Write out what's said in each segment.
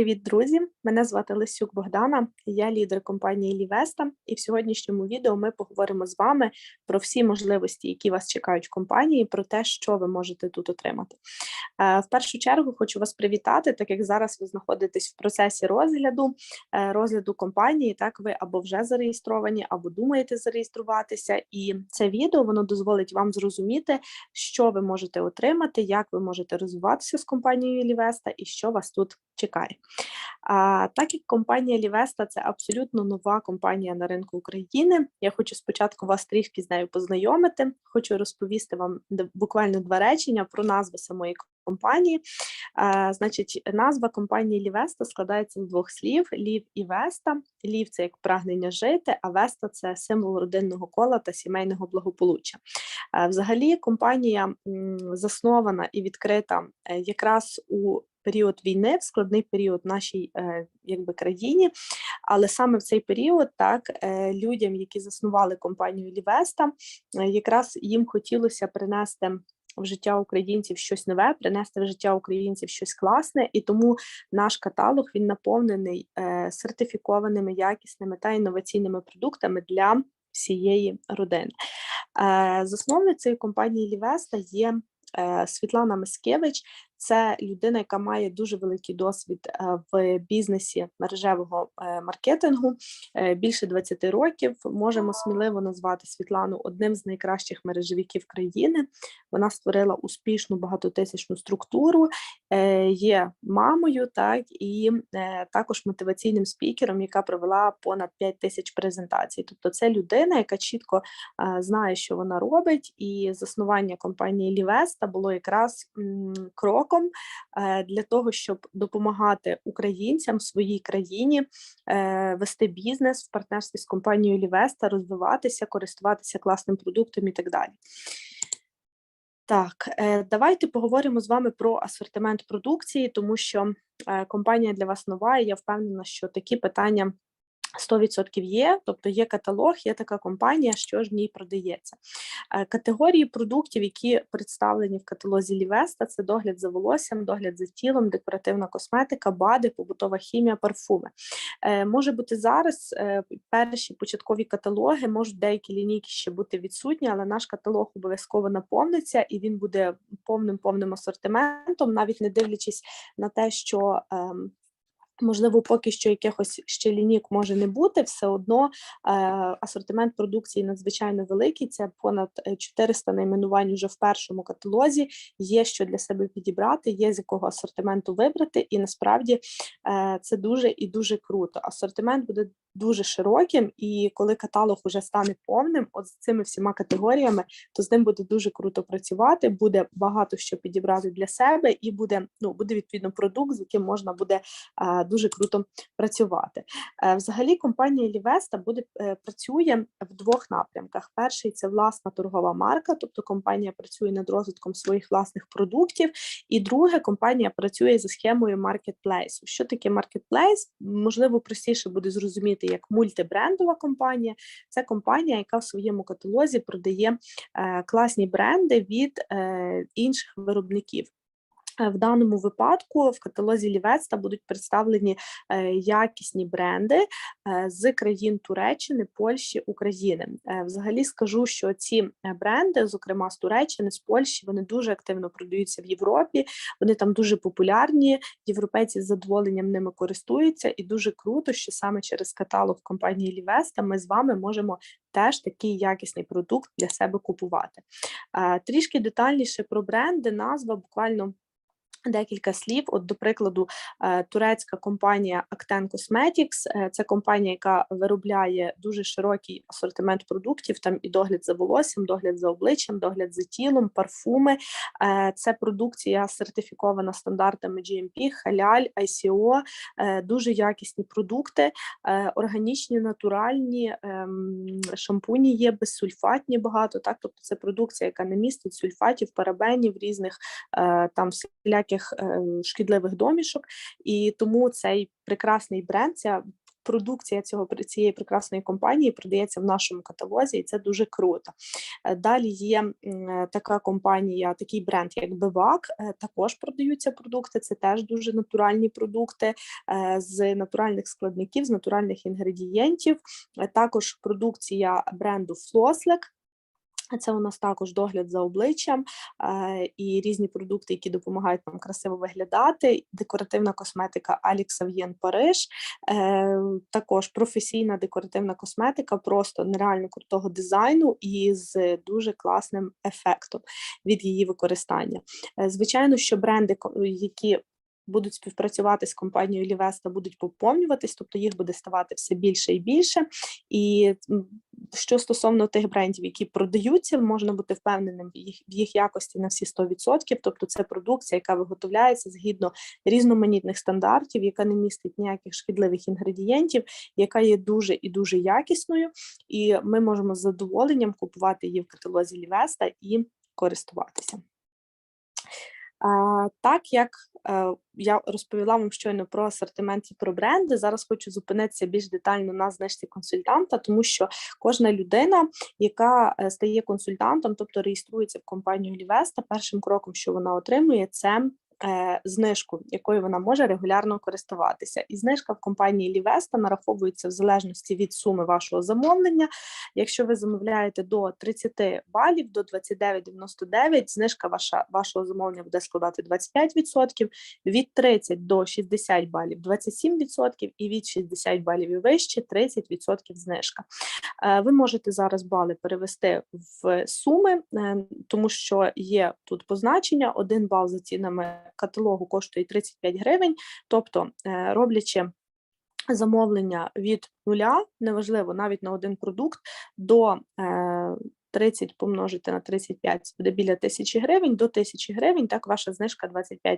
Привіт, друзі! Мене звати Лисюк Богдана, я лідер компанії Лівеста, і в сьогоднішньому відео ми поговоримо з вами про всі можливості, які вас чекають в компанії, про те, що ви можете тут отримати. Е, в першу чергу хочу вас привітати, так як зараз ви знаходитесь в процесі розгляду е, розгляду компанії. Так, ви або вже зареєстровані, або думаєте зареєструватися. І це відео воно дозволить вам зрозуміти, що ви можете отримати, як ви можете розвиватися з компанією Лівеста і що вас тут чекає. А, Так як компанія Лівеста це абсолютно нова компанія на ринку України. Я хочу спочатку вас трішки з нею познайомити. Хочу розповісти вам буквально два речення про назву самої компанії. А, Значить, назва компанії Лівеста складається з двох слів: лів і веста. Лів це як прагнення жити, а веста це символ родинного кола та сімейного благополуччя. Взагалі, компанія заснована і відкрита е, якраз у період війни, в складний період нашій е, якби країні. Але саме в цей період, так е, людям, які заснували компанію Лівеста, е, якраз їм хотілося принести. В життя українців щось нове, принести в життя українців щось класне, і тому наш каталог він наповнений сертифікованими, якісними та інноваційними продуктами для всієї родини. Засновницею компанії Лівеста є Світлана Мискевич. Це людина, яка має дуже великий досвід е, в бізнесі мережевого е, маркетингу е, більше 20 років. Можемо сміливо назвати Світлану одним з найкращих мережевиків країни. Вона створила успішну багатотисячну структуру, є мамою, так і також мотиваційним спікером, яка провела понад 5 тисяч презентацій. Тобто, це людина, яка чітко знає, що вона робить, і заснування компанії Лівеста було якраз крок кроком е, для того, щоб допомагати українцям в своїй країні е, вести бізнес в партнерстві з компанією Лівеста, розвиватися, користуватися класним продуктом і так далі. Так, е, давайте поговоримо з вами про асортимент продукції, тому що компанія для вас нова, і я впевнена, що такі питання 100% є, тобто є каталог, є така компанія, що ж в ній продається. Е, категорії продуктів, які представлені в каталозі Лівеста, це догляд за волоссям, догляд за тілом, декоративна косметика, бади, побутова хімія, парфуми. Е, може бути зараз е, перші початкові каталоги, можуть деякі лінійки ще бути відсутні, але наш каталог обов'язково наповниться і він буде повним повним асортиментом, навіть не дивлячись на те, що ем, Можливо, поки що якихось ще лінік може не бути, все одно е, асортимент продукції надзвичайно великий. Це понад 400 е, найменувань вже в першому каталозі. Є що для себе підібрати, є з якого асортименту вибрати, і насправді е, це дуже і дуже круто. Асортимент буде дуже широким, і коли каталог вже стане повним, от з цими всіма категоріями, то з ним буде дуже круто працювати. Буде багато що підібрати для себе, і буде ну буде відповідно продукт, з яким можна буде а, дуже круто працювати. Е, взагалі, компанія Лівеста буде е, працює в двох напрямках: перший це власна торгова марка, тобто компанія працює над розвитком своїх власних продуктів, і друге, компанія працює за схемою маркетплейсу. Що таке маркетплейс? Можливо, простіше буде зрозуміти розуміти як мультибрендова компанія. Це компанія, яка в своєму каталозі продає е, класні бренди від е, інших виробників. Е, в даному випадку в каталозі Лівецта будуть представлені е, якісні бренди е, з країн Туреччини, Польщі, України. Взагалі скажу, що ці бренди, зокрема з Туреччини, з Польщі, вони дуже активно продаються в Європі. Вони там дуже популярні. Європейці з задоволенням ними користуються, і дуже круто, що саме через каталог компанії Лівеста ми з вами можемо теж такий якісний продукт для себе купувати. Трішки детальніше про бренди, назва буквально. Декілька слів, от до прикладу, е, турецька компанія Acten Cosmetics, е, це компанія, яка виробляє дуже широкий асортимент продуктів. Там і догляд за волоссям, догляд за обличчям, догляд за тілом, парфуми. Е, це продукція сертифікована стандартами GMP, халяль, ICO, дуже якісні продукти, органічні, натуральні ем, шампуні є безсульфатні багато. Так, тобто це продукція, яка не містить сульфатів, парабенів, різних там всіляких ніяких ем, шкідливих домішок, і тому цей прекрасний бренд, ця продукція цього цієї прекрасної компанії продається в нашому каталозі, і це дуже круто. Е, Далі є е, така компанія, такий бренд, як Бивак. е, Також продаються продукти. Це теж дуже натуральні продукти з натуральних складників, з натуральних інгредієнтів. Також продукція бренду Flosslek. Це у нас також догляд за обличчям е, і різні продукти, які допомагають нам красиво виглядати. Декоративна косметика Alex Avien Париж, е, також професійна декоративна косметика, просто нереально крутого дизайну і з дуже класним ефектом від її використання. Е, Звичайно, що бренди, які будуть співпрацювати з компанією Лівеста, будуть поповнюватись, тобто їх буде ставати все більше і більше. І що стосовно тих брендів, які продаються, можна бути впевненим в їх, в їх якості на всі 100%. Тобто, це продукція, яка виготовляється згідно різноманітних стандартів, яка не містить ніяких шкідливих інгредієнтів, яка є дуже і дуже якісною, і ми можемо з задоволенням купувати її в каталозі Лівеста і користуватися. Так як я розповіла вам щойно про асортимент і про бренди, зараз хочу зупинитися більш детально на знижці консультанта, тому що кожна людина, яка е, стає консультантом, тобто реєструється в компанію Лівеста, першим кроком, що вона отримує, це е, знижку, якою вона може регулярно користуватися. І знижка в компанії Лівеста нараховується в залежності від суми вашого замовлення. Якщо ви замовляєте до 30 балів, до 29,99, знижка ваша, вашого замовлення буде складати 25%, від 30 до 60 балів 27% і від 60 балів і вище 30% знижка. Е, Ви можете зараз бали перевести в суми, е, тому що є тут позначення. Один бал за цінами каталогу коштує 35 гривень, тобто е, роблячи замовлення від нуля, неважливо, навіть на один продукт, до е, 30 помножити на 35, це буде біля 1000 гривень, до 1000 гривень, так ваша знижка 25%.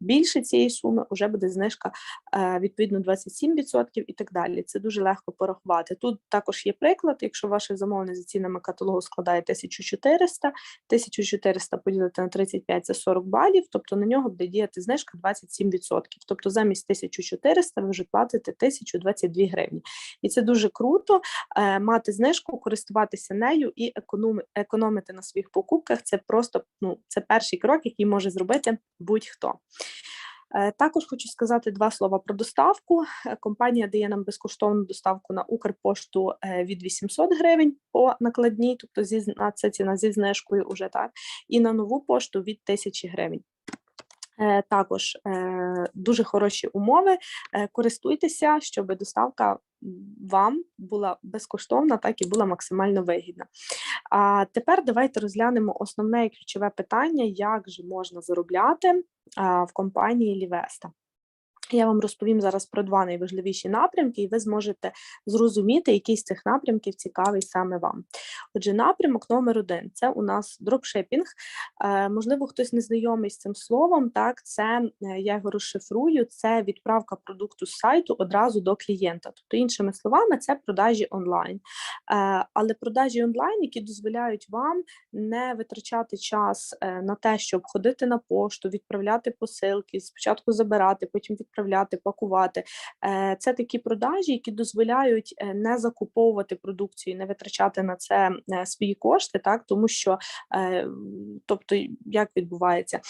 Більше цієї суми вже буде знижка е, відповідно 27% і так далі. Це дуже легко порахувати. Тут також є приклад, якщо ваше замовлення за цінами каталогу складає 1400, 1400 поділити на 35 – це 40 балів, тобто на нього буде діяти знижка 27%. Тобто замість 1400 ви вже платите 1022 гривні. І це дуже круто е, мати знижку, користуватися нею і економи, економити на своїх покупках. Це просто ну, це перший крок, який може зробити будь-хто. Е, Також хочу сказати два слова про доставку. Е, Компанія дає нам безкоштовну доставку на Укрпошту е, від 800 гривень по накладній, тобто зі це ціна зі знижкою уже так, і на нову пошту від 1000 гривень. Е, Також е, дуже хороші умови. Е, Користуйтеся, щоб доставка вам була безкоштовна, так і була максимально вигідна. А тепер давайте розглянемо основне і ключове питання, як же можна заробляти в компанії Лівеста. Я вам розповім зараз про два найважливіші напрямки, і ви зможете зрозуміти, який з цих напрямків цікавий саме вам. Отже, напрямок номер один це у нас дропшипінг. Е, можливо, хтось не знайомий з цим словом. Так, це е, я його розшифрую. Це відправка продукту з сайту одразу до клієнта. Тобто, іншими словами, це продажі онлайн. Е, але продажі онлайн, які дозволяють вам не витрачати час на те, щоб ходити на пошту, відправляти посилки, спочатку забирати, потім відправляти, пакувати. Е, Це такі продажі, які дозволяють е, не закуповувати продукцію, не витрачати на це е, свої кошти, так тому що тобто, як відбувається.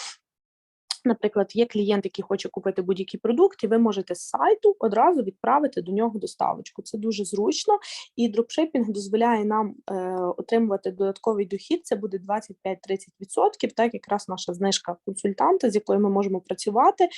Наприклад, є клієнт, який хоче купити будь-який продукт, і ви можете з сайту одразу відправити до нього доставочку. Це дуже зручно, і дропшипінг дозволяє нам е, отримувати додатковий дохід. Це буде 25-30%, Так якраз наша знижка консультанта, з якою ми можемо працювати.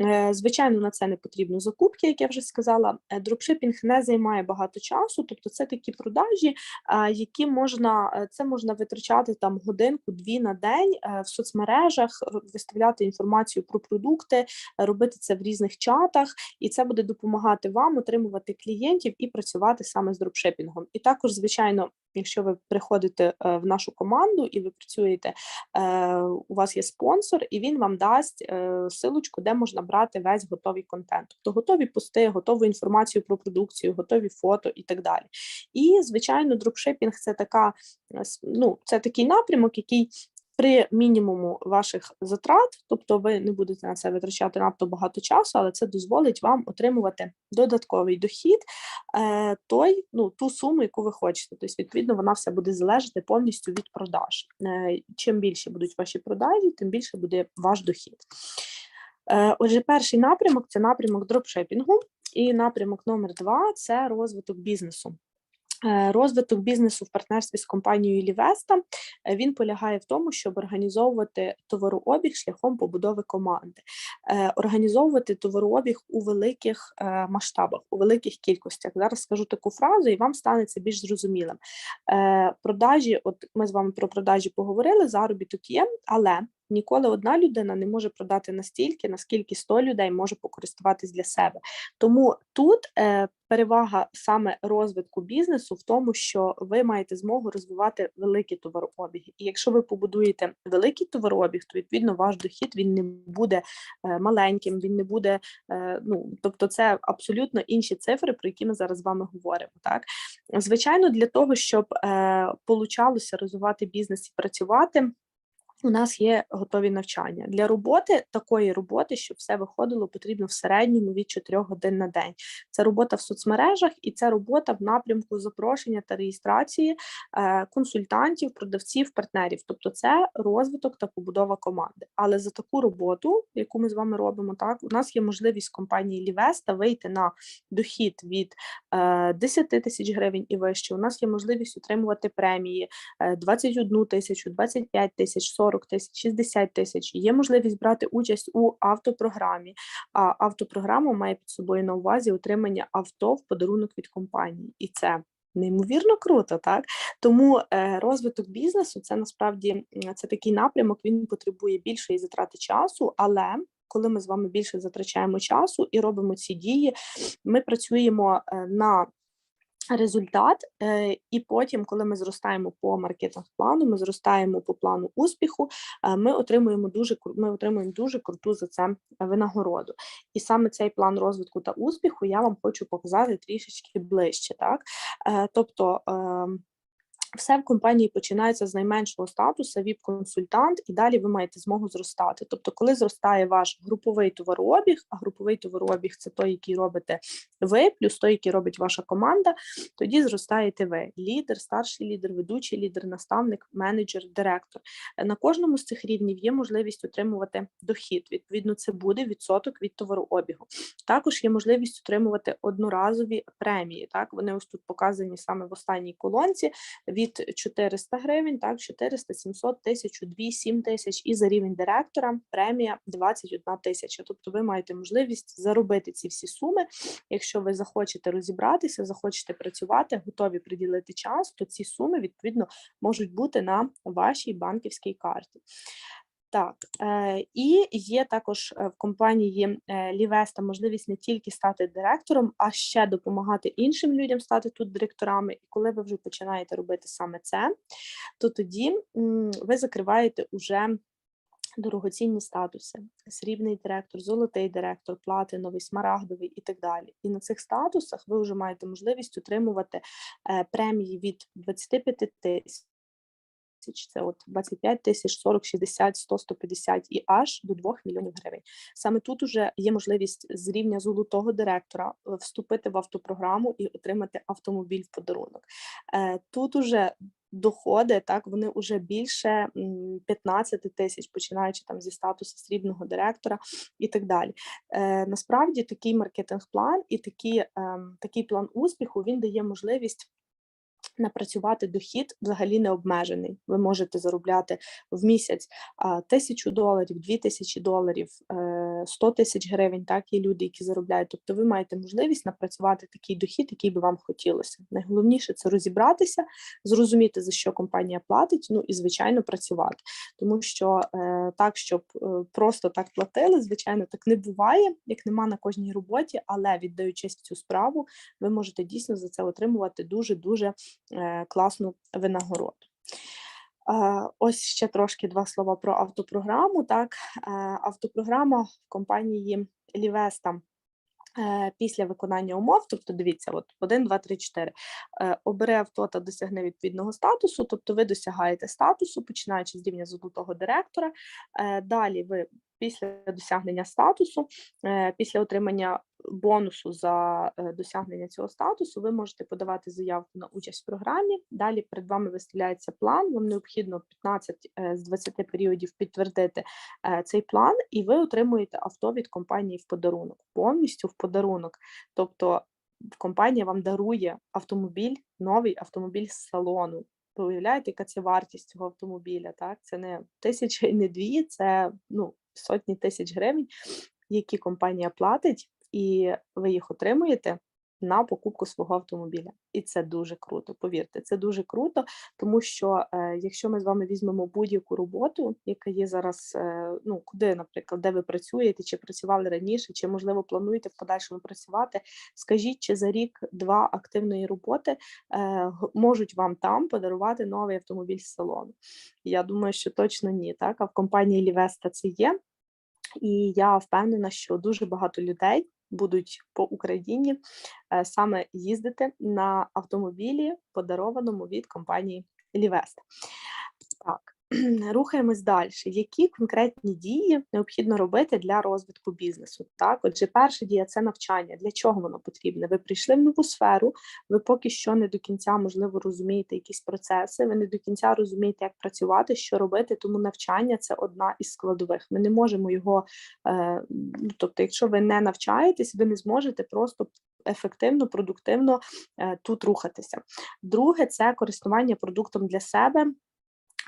Е, звичайно, на це не потрібно закупки, як я вже сказала. Е, Дропшипінг не займає багато часу, тобто це такі продажі, е, які можна е, це можна витрачати там годинку-дві на день е, в соцмережах, виставляти інформацію про продукти, е, робити це в різних чатах, і це буде допомагати вам отримувати клієнтів і працювати саме з дропшипінгом. І також, звичайно, якщо ви приходите е, в нашу команду і ви працюєте, е, у вас є спонсор, і він вам дасть силочку, де можна брати весь готовий контент, тобто готові пости, готову інформацію про продукцію, готові фото і так далі. І звичайно, дропшипінг це така ну, це такий напрямок, який при мінімуму ваших затрат, тобто ви не будете на це витрачати надто багато часу, але це дозволить вам отримувати додатковий дохід, е, той, ну, ту суму, яку ви хочете. Тобто, відповідно, вона все буде залежати повністю від продаж. Е, Чим більше будуть ваші продажі, тим більше буде ваш дохід. Е, Отже, перший напрямок це напрямок дропшипінгу, і напрямок номер два це розвиток бізнесу. Е, Розвиток бізнесу в партнерстві з компанією Лівеста е, він полягає в тому, щоб організовувати товарообіг шляхом побудови команди, Е, організовувати товарообіг у великих масштабах, у великих кількостях. Зараз скажу таку фразу, і вам стане це більш зрозумілим. Продажі, от ми з вами про продажі поговорили, заробіток є, але ніколи одна людина не може продати настільки, наскільки 100 людей може покористуватись для себе. Тому тут е, перевага саме розвитку бізнесу в тому, що ви маєте змогу розвивати великі товарообіги. І якщо ви побудуєте великий товарообіг, то відповідно ваш дохід він не буде е, маленьким, він не буде. е, Ну тобто, це абсолютно інші цифри, про які ми зараз з вами говоримо. Так звичайно, для того, щоб е, получалося розвивати бізнес і працювати. У нас є готові навчання для роботи такої роботи, щоб все виходило, потрібно в середньому від 4 годин на день. Це робота в соцмережах і це робота в напрямку запрошення та реєстрації е, консультантів, продавців, партнерів. Тобто, це розвиток та побудова команди. Але за таку роботу, яку ми з вами робимо, так у нас є можливість компанії Лівеста вийти на дохід від е, 10 тисяч гривень і вище. У нас є можливість отримувати премії е, 21 тисячу, 25 тисяч, 40 тисяч, 60 тисяч. Є можливість брати участь у автопрограмі. А автопрограма має під собою на увазі отримання авто в подарунок від компанії, і це. Неймовірно круто, так тому е, розвиток бізнесу це насправді це такий напрямок. Він потребує більшої затрати часу, але коли ми з вами більше затрачаємо часу і робимо ці дії, ми працюємо е, на результат, е, і потім, коли ми зростаємо по маркетах плану, ми зростаємо по плану успіху, е, ми отримуємо дуже ми отримуємо дуже круту за це винагороду. І саме цей план розвитку та успіху я вам хочу показати трішечки ближче. Так, Е, тобто. Все в компанії починається з найменшого статусу ВІП-консультант, і далі ви маєте змогу зростати. Тобто, коли зростає ваш груповий товарообіг, а груповий товарообіг це той, який робите ви, плюс той, який робить ваша команда, тоді зростаєте ви: лідер, старший лідер, ведучий лідер, наставник, менеджер, директор. На кожному з цих рівнів є можливість отримувати дохід. Відповідно, це буде відсоток від товарообігу. Також є можливість отримувати одноразові премії. Так, вони ось тут показані саме в останній колонці від 400 гривень, так, 400, 700, 1002, 7 тисяч і за рівень директора премія 21 тисяча. Тобто ви маєте можливість заробити ці всі суми. Якщо ви захочете розібратися, захочете працювати, готові приділити час, то ці суми відповідно можуть бути на вашій банківській карті. Так, е, і є також е, в компанії е, Лівеста можливість не тільки стати директором, а ще допомагати іншим людям стати тут директорами. І коли ви вже починаєте робити саме це, то тоді ви закриваєте уже дорогоцінні статуси: срібний директор, золотий директор, платиновий, смарагдовий і так далі. І на цих статусах ви вже маєте можливість отримувати премії від 25 тисяч тисяч, це от 25 тисяч, 40, 60, 100, 150 і аж до 2 мільйонів гривень. Саме тут уже є можливість з рівня золотого директора е, вступити в автопрограму і отримати автомобіль в подарунок. Е, Тут уже доходи, так, вони вже більше м, 15 тисяч, починаючи там зі статусу срібного директора і так далі. Е, Насправді такий маркетинг-план і такий, ем, такий план успіху він дає можливість напрацювати дохід взагалі не обмежений. Ви можете заробляти в місяць тисячу доларів, дві тисячі доларів, е, 100 тисяч гривень. Так є люди, які заробляють. Тобто, ви маєте можливість напрацювати такий дохід, який би вам хотілося. Найголовніше це розібратися, зрозуміти за що компанія платить. Ну і звичайно працювати, тому що е, так, щоб е, просто так платили, звичайно, так не буває, як нема на кожній роботі, але віддаючись в цю справу, ви можете дійсно за це отримувати дуже дуже класну винагороду. Е, Ось ще трошки два слова про автопрограму. Так, Е, автопрограма в компанії Лівеста Е, Після виконання умов, тобто дивіться, от 1, 2, 3, 4, е, обере авто та досягне відповідного статусу, тобто ви досягаєте статусу, починаючи з рівня золотого директора. Е, Далі ви після досягнення статусу, е, після отримання бонусу за е, досягнення цього статусу, ви можете подавати заявку на участь в програмі. Далі перед вами виставляється план. Вам необхідно 15 е, з 20 періодів підтвердити е, цей план, і ви отримуєте авто від компанії в подарунок, повністю в подарунок. Тобто компанія вам дарує автомобіль, новий автомобіль з салону. Ви уявляєте, яка це вартість цього автомобіля? Так, це не тисяча і не дві, це ну сотні тисяч гривень, які компанія платить, і ви їх отримуєте на покупку свого автомобіля. І це дуже круто. Повірте, це дуже круто, тому що е, якщо ми з вами візьмемо будь-яку роботу, яка є зараз, е, ну куди, наприклад, де ви працюєте, чи працювали раніше, чи можливо плануєте в подальшому працювати, скажіть, чи за рік-два активної роботи е, можуть вам там подарувати новий автомобіль з салону? Я думаю, що точно ні. Так, а в компанії Лівеста це є. І я впевнена, що дуже багато людей будуть по Україні е, саме їздити на автомобілі, подарованому від компанії Лівест. Так, рухаємось далі. Які конкретні дії необхідно робити для розвитку бізнесу? Так, отже, перша дія це навчання. Для чого воно потрібне? Ви прийшли в нову сферу, ви поки що не до кінця, можливо, розумієте якісь процеси, ви не до кінця розумієте, як працювати, що робити, тому навчання це одна із складових. Ми не можемо його, е, ну, тобто, якщо ви не навчаєтесь, ви не зможете просто ефективно, продуктивно е, тут рухатися. Друге, це користування продуктом для себе.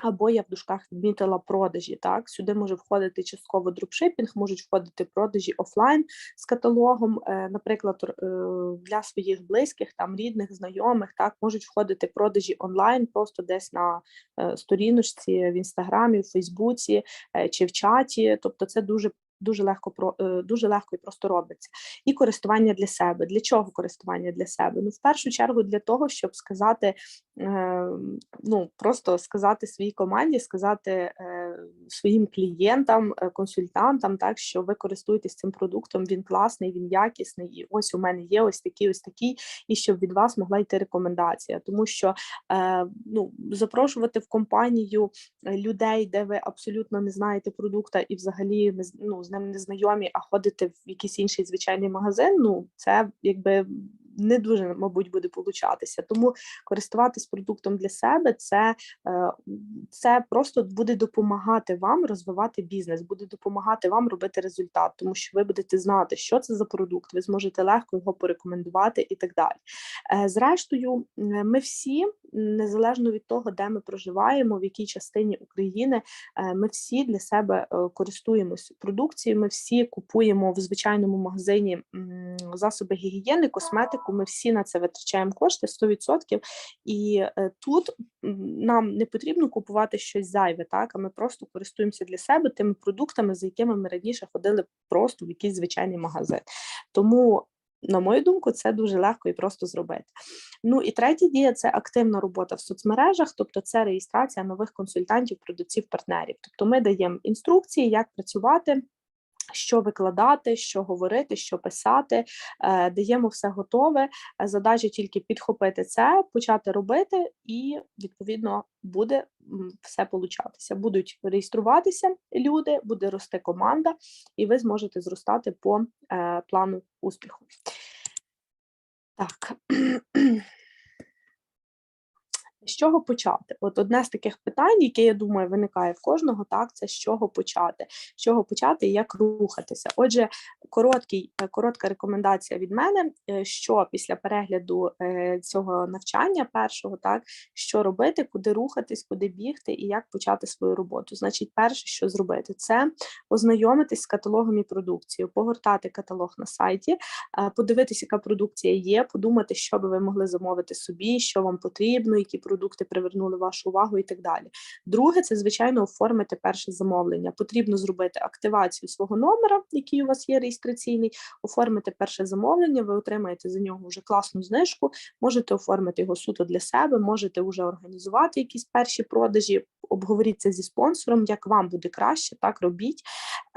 Або я в дужках відмітила продажі. Так, сюди може входити частково дропшипінг, можуть входити продажі офлайн з каталогом, е, наприклад, е, для своїх близьких, там рідних, знайомих, так можуть входити продажі онлайн, просто десь на е, сторіночці в інстаграмі, в Фейсбуці чи в чаті. Тобто, це дуже дуже легко про е, дуже легко і просто робиться. І користування для себе. Для чого користування для себе? Ну, в першу чергу, для того, щоб сказати, е, ну просто сказати своїй команді, сказати е, своїм клієнтам, консультантам, так що ви користуєтесь цим продуктом, він класний, він якісний, і ось у мене є ось такий, ось такий, і щоб від вас могла йти рекомендація, тому що ну запрошувати в компанію людей, де ви абсолютно не знаєте продукта і взагалі не ну, з не знайомі, а ходите в якийсь інший звичайний магазин. Ну це якби не дуже, мабуть, буде получатися. Тому користуватись продуктом для себе це, е, це просто буде допомагати вам розвивати бізнес, буде допомагати вам робити результат, тому що ви будете знати, що це за продукт, ви зможете легко його порекомендувати і так далі. Е, Зрештою, ми всі, незалежно від того, де ми проживаємо, в якій частині України, е, ми всі для себе е, користуємось продукцією. Ми всі купуємо в звичайному магазині засоби гігієни, косметику. Ми всі на це витрачаємо кошти 100%. І е, тут нам не потрібно купувати щось зайве, так а ми просто користуємося для себе тими продуктами, за якими ми раніше ходили просто в якийсь звичайний магазин. Тому. На мою думку, це дуже легко і просто зробити. Ну і третя дія це активна робота в соцмережах, тобто це реєстрація нових консультантів, продавців, партнерів. Тобто ми даємо інструкції, як працювати. Що викладати, що говорити, що писати, е, даємо все готове. Е, Задача тільки підхопити це, почати робити, і відповідно буде все получатися. Будуть реєструватися люди, буде рости команда, і ви зможете зростати по е, плану успіху. Так. З чого почати? От одне з таких питань, яке я думаю, виникає в кожного, так це з чого почати, з чого почати і як рухатися. Отже, короткий, е, коротка рекомендація від мене, е, що після перегляду е, цього навчання першого, так що робити, куди рухатись, куди бігти і як почати свою роботу. Значить, перше, що зробити, це ознайомитись з каталогом і продукцією, погортати каталог на сайті, подивитися, яка продукція є, подумати, що би ви могли замовити собі, що вам потрібно, які продукти продукти привернули вашу увагу і так далі. Друге, це звичайно оформити перше замовлення. Потрібно зробити активацію свого номера, який у вас є реєстраційний, оформити перше замовлення. Ви отримаєте за нього вже класну знижку. Можете оформити його суто для себе, можете вже організувати якісь перші продажі. Обговоріться зі спонсором, як вам буде краще, так робіть.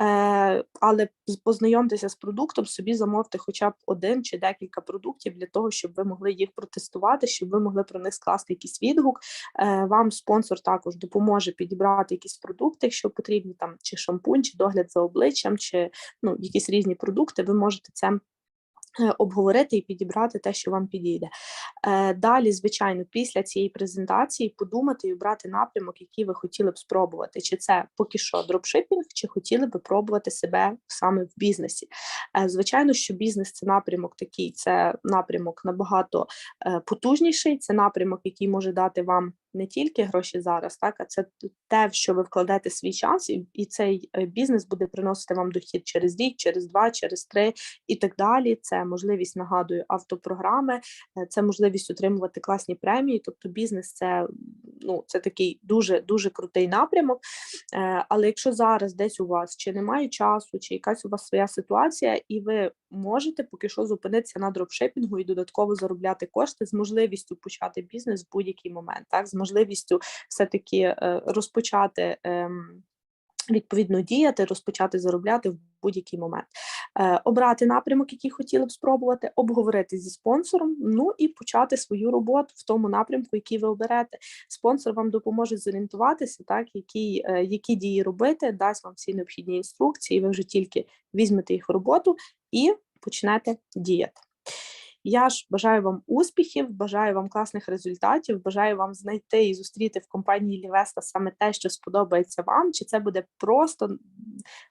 Е, але познайомтеся з продуктом, собі замовте хоча б один чи декілька продуктів для того, щоб ви могли їх протестувати, щоб ви могли про них скласти якийсь відгук. Е, вам спонсор також допоможе підібрати якісь продукти, якщо потрібні там чи шампунь, чи догляд за обличчям, чи ну, якісь різні продукти. Ви можете це обговорити і підібрати те, що вам підійде. Е, Далі, звичайно, після цієї презентації подумати і обрати напрямок, який ви хотіли б спробувати. Чи це поки що дропшипінг, чи хотіли би пробувати себе саме в бізнесі. Е, Звичайно, що бізнес це напрямок такий, це напрямок набагато е, потужніший, це напрямок, який може дати вам не тільки гроші зараз, так а це те, в що ви вкладете свій час, і, і цей е, бізнес буде приносити вам дохід через рік, через два, через три і так далі. Це можливість нагадую автопрограми, е, це можливість отримувати класні премії. Тобто, бізнес це ну це такий дуже дуже крутий напрямок. Е, Але якщо зараз десь у вас чи немає часу, чи якась у вас своя ситуація, і ви можете поки що зупинитися на дропшипінгу і додатково заробляти кошти з можливістю почати бізнес в будь-який момент, так з можливістю все-таки е, розпочати. ем, Відповідно діяти, розпочати заробляти в будь-який момент, е, обрати напрямок, який хотіли б спробувати, обговорити зі спонсором, ну і почати свою роботу в тому напрямку, який ви оберете. Спонсор вам допоможе зорієнтуватися, так які, е, які дії робити, дасть вам всі необхідні інструкції. Ви вже тільки візьмете їх в роботу і почнете діяти. Я ж бажаю вам успіхів, бажаю вам класних результатів, бажаю вам знайти і зустріти в компанії Лівеста саме те, що сподобається вам. Чи це буде просто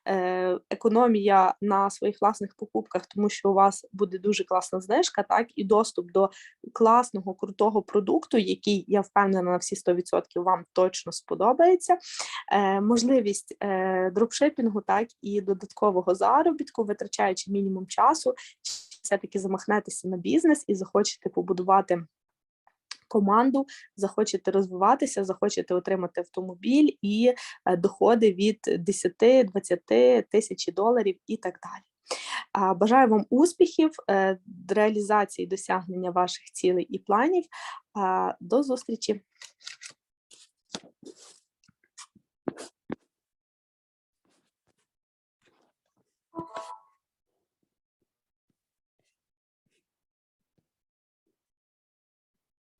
е, економія на своїх власних покупках, тому що у вас буде дуже класна знижка, так і доступ до класного крутого продукту, який я впевнена на всі 100% вам точно сподобається. Е, можливість е, дропшипінгу, так і додаткового заробітку, витрачаючи мінімум часу, все-таки замахнетеся на бізнес і захочете побудувати команду, захочете розвиватися, захочете отримати автомобіль і е, доходи від 10-20 тисяч доларів і так далі. Бажаю вам успіхів, реалізації досягнення ваших цілей і планів. До зустрічі!